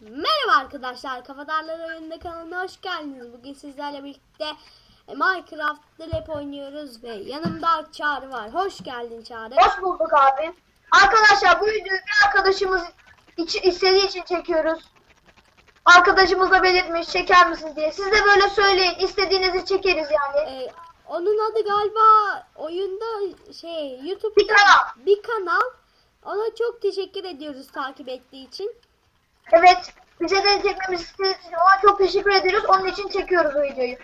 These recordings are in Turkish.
Merhaba arkadaşlar, Kafadarlar Oyununda kanalına hoş geldiniz. Bugün sizlerle birlikte e, Minecraft Lep oynuyoruz ve yanımda Çağrı var. Hoş geldin Çağrı. Hoş bulduk abi. Arkadaşlar bu videoyu bir arkadaşımız için, istediği için çekiyoruz. Arkadaşımız da belirtmiş çeker misiniz diye. Siz de böyle söyleyin. istediğinizi çekeriz yani. E, onun adı galiba oyunda şey YouTube'da Bir kanal. bir kanal. Ona çok teşekkür ediyoruz takip ettiği için. Evet. Bize de için ona çok teşekkür ediyoruz. Onun için çekiyoruz o videoyu.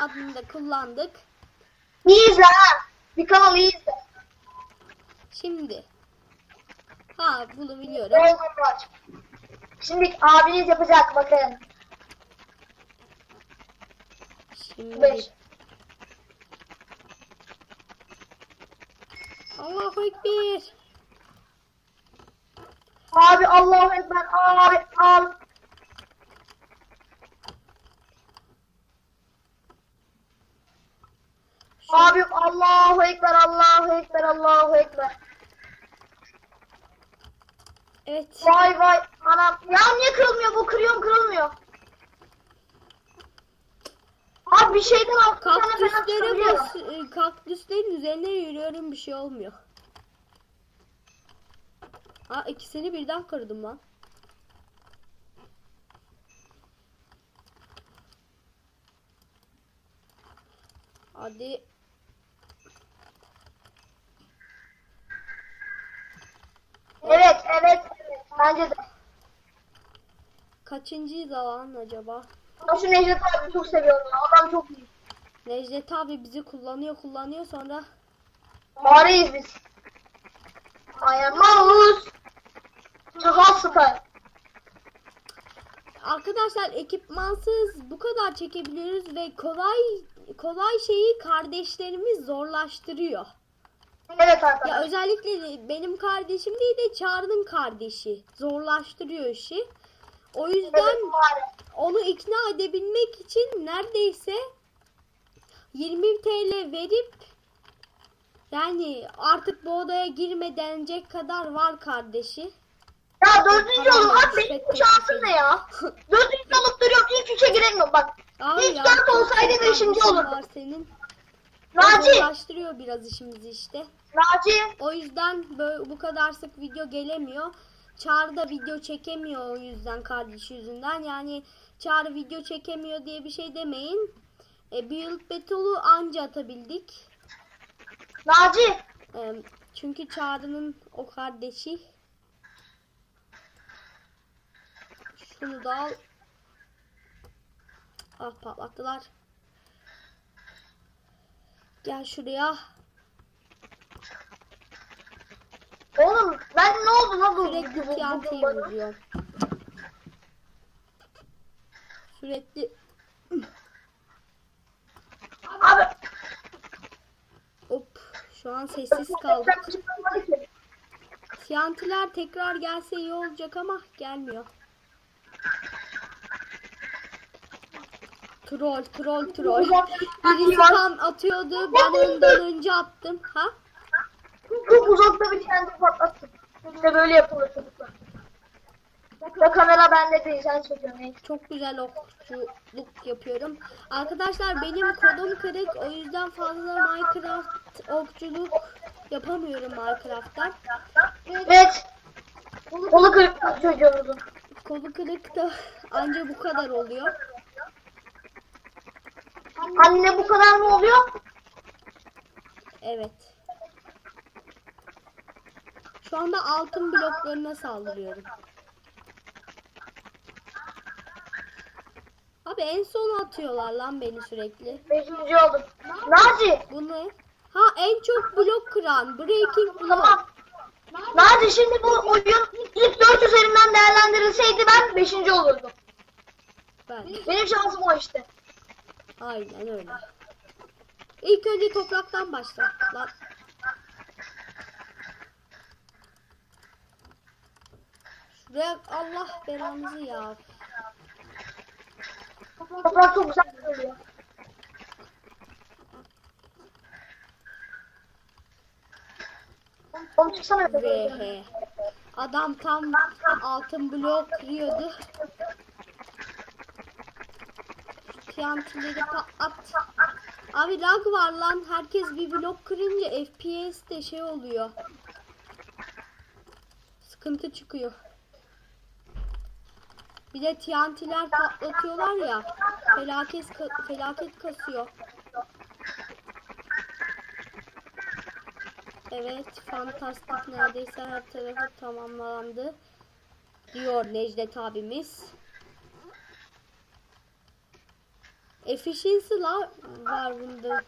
Adını da kullandık. İyi izle ha. Bir kanal iyi izle. Şimdi ha bunu biliyorum. Şimdi abiniz yapacak bakın. Şimdi 5. Allahu Ekber. Abi Allahu Ekber. Abi abi. Abi Allahu Ekber. Allahu Ekber. Allahu Ekber. Evet. Vay vay anam. Ya niye kırılmıyor bu? Kırıyorum kırılmıyor. Abi bir şeyden altı tane falan kaktüslerin üzerine yürüyorum bir şey olmuyor. Ha ikisini birden kırdım lan. Hadi. Evet evet. Bence de. Kaçıncı zaman acaba? Ben şu Necdet abi çok seviyorum ya. Adam çok iyi. Necdet abi bizi kullanıyor kullanıyor sonra Bariyiz biz. Aynen Çakal Style. Arkadaşlar ekipmansız bu kadar çekebiliyoruz ve kolay kolay şeyi kardeşlerimiz zorlaştırıyor. Evet Ya özellikle benim kardeşim değil de Çağrı'nın kardeşi zorlaştırıyor işi. O Evet, yüzden maalesef. onu ikna edebilmek için neredeyse 20 TL verip yani artık bu odaya girme denecek kadar var kardeşi. Ya dördüncü Tamam, oldum. Abi benim şansım ne ya? Dördüncü olup duruyorum. İlk üçe giremiyorum bak. Abi İlk dört olsaydı beşinci olurdu. var senin. Naci. Zorlaştırıyor biraz işimizi işte. Naci. O yüzden böyle, bu kadar sık video gelemiyor. Çağrı da video çekemiyor o yüzden kardeşi yüzünden. Yani Çağrı video çekemiyor diye bir şey demeyin. E, Build Battle'u anca atabildik. Naci. E, çünkü Çağrı'nın o kardeşi. Şunu da al. Ah patlattılar. Gel şuraya. Oğlum ben ne oldu lan bu? Sürekli bu- TNT'yi bu- bu- vuruyor. Sürekli Abi. hop şu an sessiz kaldık. TNT'ler tekrar gelse iyi olacak ama gelmiyor. Troll troll troll. Birisi tam atıyordu ben ondan önce attım. Ha? Çok uzakta bir kendi patlattım. İşte böyle yapılır çocuklar. Ya kamera bende değil sen çekiyorsun. Çok güzel okçuluk yapıyorum. Arkadaşlar benim kodum kırık. O yüzden fazla Minecraft okçuluk yapamıyorum Minecraft'ta. Evet. Kolu kırık çocuğumuzun. Kolu kırık da anca bu kadar oluyor. Anne bu kadar mı oluyor? Evet. Şu anda altın bloklarına saldırıyorum. Abi en son atıyorlar lan beni sürekli. Beşinci oldum. Naci. Bu ne? Ha en çok blok kıran. Breaking block. Tamam. Naci şimdi bu oyun ilk 4 üzerinden değerlendirilseydi ben 5. olurdum. Ben. Benim şansım o işte. Aynen öyle. İlk önce topraktan başla. Lan. Şuraya Allah belanızı ya. Toprak çok güzel görüyor. Ve adam tam altın blok kırıyordu. TNT'leri patlat. Abi lag var lan. Herkes bir blok kırınca FPS de şey oluyor. Sıkıntı çıkıyor. Bir de TNT'ler patlatıyorlar ya. Felaket felaket kasıyor. Evet, fantastik neredeyse her tarafı tamamlandı. Diyor Necdet abimiz. Efficiency la- var bunda.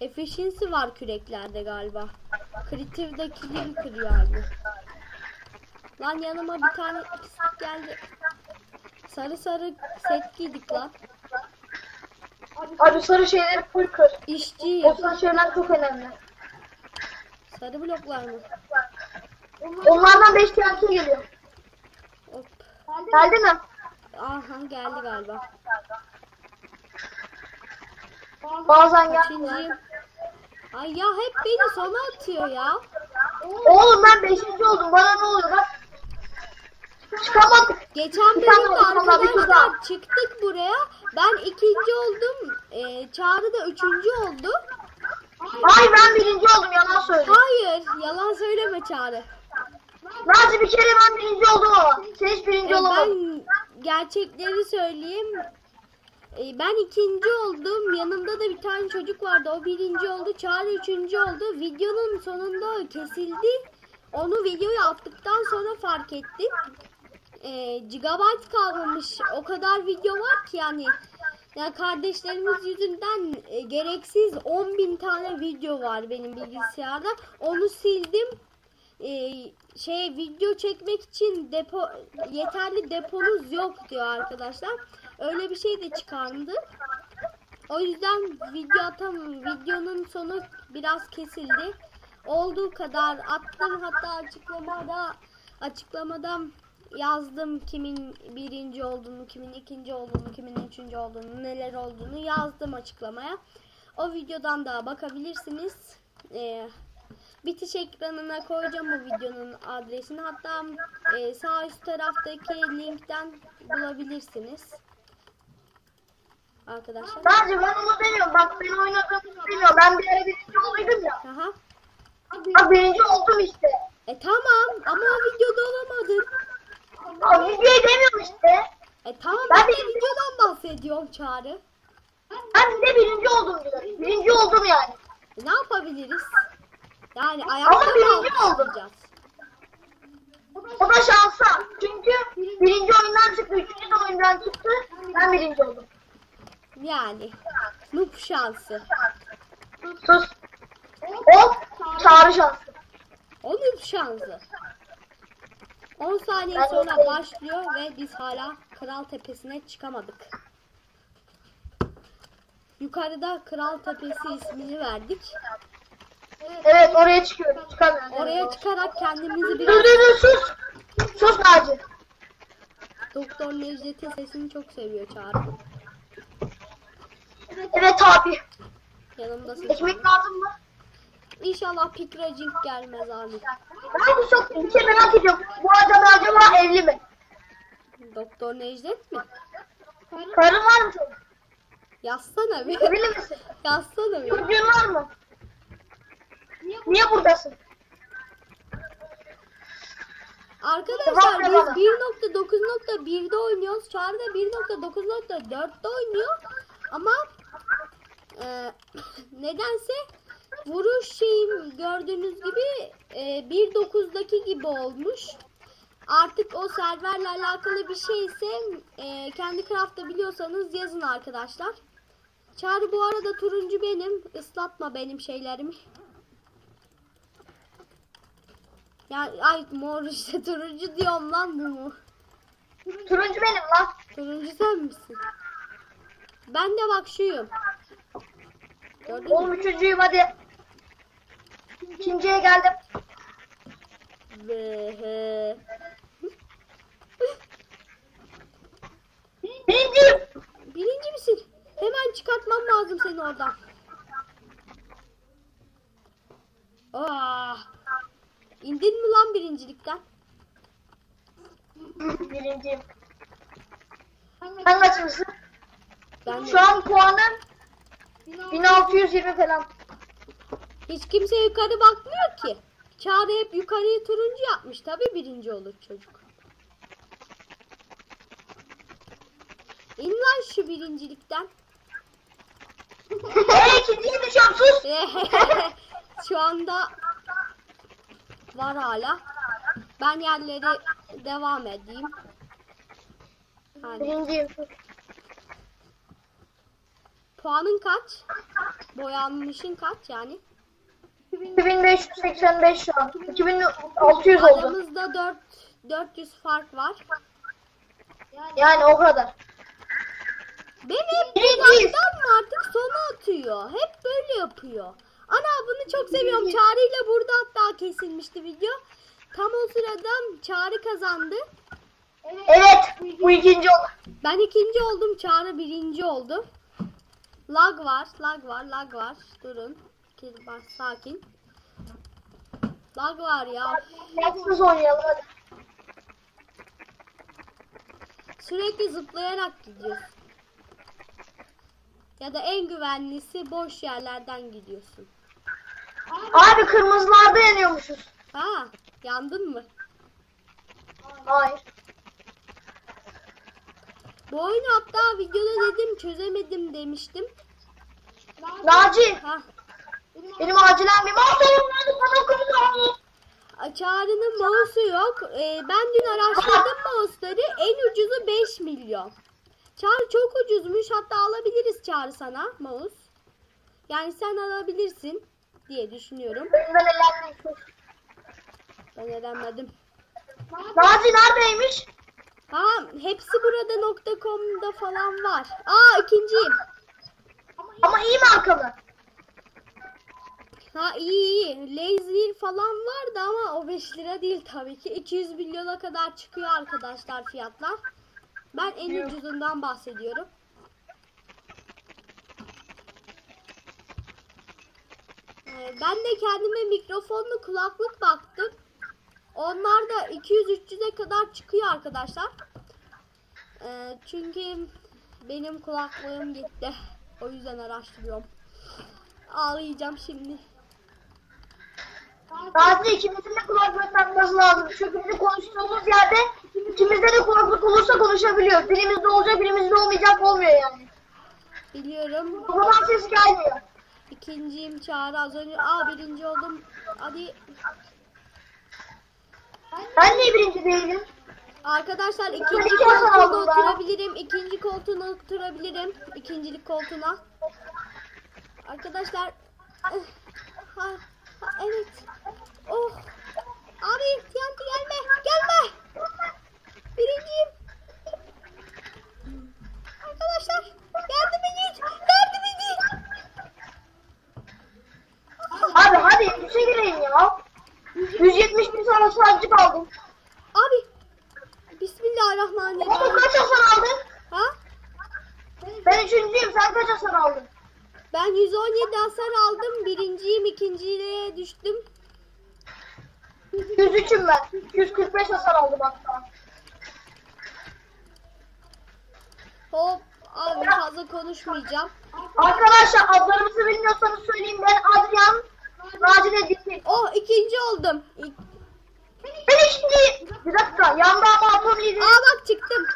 Efficiency var küreklerde galiba. Creative'dakileri kırıyor abi. Lan yanıma bir tane pislik geldi. Sarı sarı set giydik lan. Abi sarı şeyleri full kır. İşçi O sarı şeyler çok önemli. sarı bloklar mı? Onlardan 5 TNT geliyor. Hop. Geldi mi? Aha geldi galiba. Bazen gel. Kaçıncıyım? Ay ya hep beni sona atıyor ya. Oğlum ben 5. oldum. Bana ne oluyor bak. Çıkamadık. Geçen bölümde arkadaşlar çıktık buraya. Ben ikinci oldum. Ee, Çağrı da üçüncü oldu. Hayır ben birinci oldum yalan söylüyorum. Hayır yalan söyleme Çağrı. Nazi bir kere ben birinci oldum ama. Sen hiç birinci Ee, olamadın. ben gerçekleri söyleyeyim. Ee, ben ikinci oldum. Yanımda da bir tane çocuk vardı. O birinci oldu. Çağrı üçüncü oldu. Videonun sonunda kesildi. Onu videoyu attıktan sonra fark ettim. Ee, gigabyte kalmamış. O kadar video var ki yani. Ya kardeşlerimiz yüzünden e, gereksiz 10.000 tane video var benim bilgisayarda. Onu sildim. Ee, şey video çekmek için depo yeterli deponuz yok diyor arkadaşlar. Öyle bir şey de çıkardı. O yüzden video atam videonun sonu biraz kesildi. Olduğu kadar attım hatta açıklamada açıklamadan yazdım kimin birinci olduğunu, kimin ikinci olduğunu, kimin üçüncü olduğunu, neler olduğunu yazdım açıklamaya. O videodan da bakabilirsiniz. Ee, bitiş ekranına koyacağım bu videonun adresini. Hatta e, sağ üst taraftaki linkten bulabilirsiniz. Arkadaşlar. Nazi ben onu demiyorum. Bak ben oynadığımı demiyorum. Ben bir ara birinci olduydum ya. Aha. Bak birinci oldum işte. E tamam ama o videoda olamadın. Abi videoyu demiyorum işte. E tamam Ben ben de videodan bahsediyorum Çağrı. Ben de birinci oldum diyorum. Birinci oldum yani. E, ne yapabiliriz? Yani ayakta mı birinci alkışlayacağız? O da şansa. Çünkü birinci oyundan çıktı. Üçüncü de oyundan çıktı. Ben birinci oldum. Yani. Noob şansı. Sus. Hop. Çağrı şansı. O noob şansı. 10 saniye Ben sonra başlıyor ve biz hala Kral Tepesi'ne çıkamadık. Yukarıda Kral Tepesi ismini verdik. Evet oraya çıkıyoruz. Çıkamıyoruz. Oraya çıkarak kendimizi Dur biraz dur dur sus. Sus Naci. Doktor Necdet'in sesini çok seviyor Çağrı. Evet abi. Yanımdasın. Ekmek lazım mı? İnşallah Pikracink gelmez abi. Ben bu çok bir şey merak ediyorum. Bu adam acaba evli mi? Doktor Necdet mi? Karın var mı? Yazsana bir. Evli misin? Yazsana bir. Çocuğun var mı? Niye buradasın? Arkadaşlar biz bana. 1.9.1'de oynuyoruz. Çağrı da 1.9.4'te oynuyor. Ama e, nedense vuruş şeyim gördüğünüz gibi e, 1.9'daki gibi olmuş. Artık o serverle alakalı bir şeyse e, kendi craft'ta biliyorsanız yazın arkadaşlar. Çağrı bu arada turuncu benim. Islatma benim şeylerimi. Ya ay mor işte turuncu diyorum lan bu mu? Turuncu benim lan. Turuncu sen misin? Ben de bak şuyum. Gördün mü? Oğlum üçüncüyüm hadi. İkinciye geldim. Ve he. Birinciyim. Birinci misin? Hemen çıkartmam lazım seni oradan. Aa, indin mi lan birincilikten? Birinciyim. Sen kaçıncısın? Ben de. Şu an puanım 1620 falan. Hiç kimse yukarı bakmıyor ki. Çağrı hep yukarıyı turuncu yapmış. Tabi birinci olur çocuk. İn lan şu birincilikten. Eee ikinciye düşüyorum sus. şu anda var hala. Ben yerleri devam edeyim. Hadi. Puanın kaç? Boyanmışın kaç yani? 2585 şu an. 2600 oldu. Aramızda 4 400 fark var. Yani o kadar. Ben hep uzaktan mı artık sona atıyor. Hep böyle yapıyor. Ana bunu çok seviyorum. Çağrı ile burada hatta kesilmişti video. Tam o sırada Çağrı kazandı. Evet. Bu ikinci oldu. Ben ikinci oldum. Çağrı birinci oldu. Lag var. Lag var. Lag var. Durun. Bak sakin. Lag var ya. Yaksız oynayalım hadi. Sürekli zıplayarak gidiyorsun. Ya da en güvenlisi boş yerlerden gidiyorsun. Abi kırmızılarda yanıyormuşuz. Ha, yandın mı? Hayır. Bu oyunu hatta videoda dedim çözemedim demiştim. Naci. Ha, Benim acilen bir kırmızı Çağrı'nın mouse'u yok. Ee, ben dün araştırdım mouse'ları. En ucuzu 5 milyon. Çağrı çok ucuzmuş. Hatta alabiliriz Çağrı sana mouse. Yani sen alabilirsin diye düşünüyorum. Ben elenmedim. Naci neredeymiş? Ha, hepsi burada .com'da falan var. Aa ikinciyim. Ama iyi mi arkalı? Ha iyi iyi. Lazy falan vardı ama o 5 lira değil tabii ki. 200 milyona kadar çıkıyor arkadaşlar fiyatlar. Ben en ucuzundan bahsediyorum. Ben de kendime mikrofonlu kulaklık baktım. Onlar da 200-300'e kadar çıkıyor arkadaşlar. Ee, çünkü benim kulaklığım gitti. O yüzden araştırıyorum. Ağlayacağım şimdi. Naci ikimizin de kulaklık takması lazım. Çünkü bizim konuştuğumuz yerde ikimizde de kulaklık olursa konuşabiliyoruz. Birimizde olacak birimizde olmayacak olmuyor yani. Biliyorum. O zaman ses gelmiyor. İkinciyim Çağrı az önce. Aa birinci oldum. Hadi. Ben niye birinci değilim? Arkadaşlar ikinci koltuğuna oturabilirim. İkinci koltuğuna oturabilirim. İkincilik koltuğuna. Arkadaşlar. eh, Ha, ha, evet. Oh. Abi TNT gelme. Gelme. Birinciyim. Düşe gireyim ya. 170 bin sana sadece kaldım. Abi. Bismillahirrahmanirrahim. kaç hasar aldın? Ha? Ben üçüncüyüm sen kaç hasar aldın? Ben 117 hasar aldım. Birinciyim, ikinciliğe düştüm. 103'üm ben. 145 hasar aldım hatta. Hop. Abi fazla konuşmayacağım. Arkadaşlar adlarımızı bilmiyorsanız söyleyeyim ben Adrian. Naci de Dikik. Oh ikinci oldum. İk- Ben ikinciyim. Bir dakika yanda ama atom lideri. Aa bak çıktım.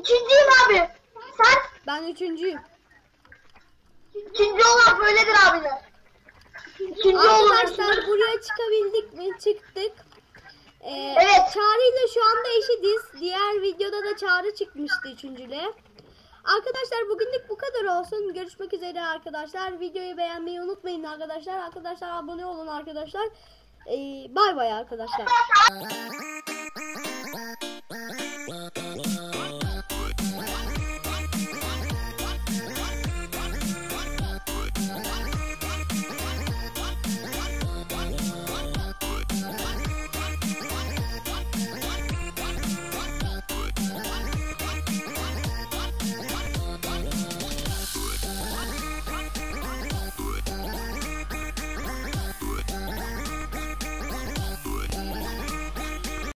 İkinciyim abi. Sen Ben üçüncüyüm. ikinci olan böyledir abiler. İkinci Arkadaşlar buraya çıkabildik mi? Çıktık. Ee, Evet. Çağrı ile şu anda eşitiz. Diğer videoda da Çağrı çıkmıştı üçüncülüğe. Arkadaşlar bugünlük bu kadar olsun. Görüşmek üzere arkadaşlar. Videoyu beğenmeyi unutmayın arkadaşlar. Arkadaşlar abone olun arkadaşlar. Ee, bay bay arkadaşlar.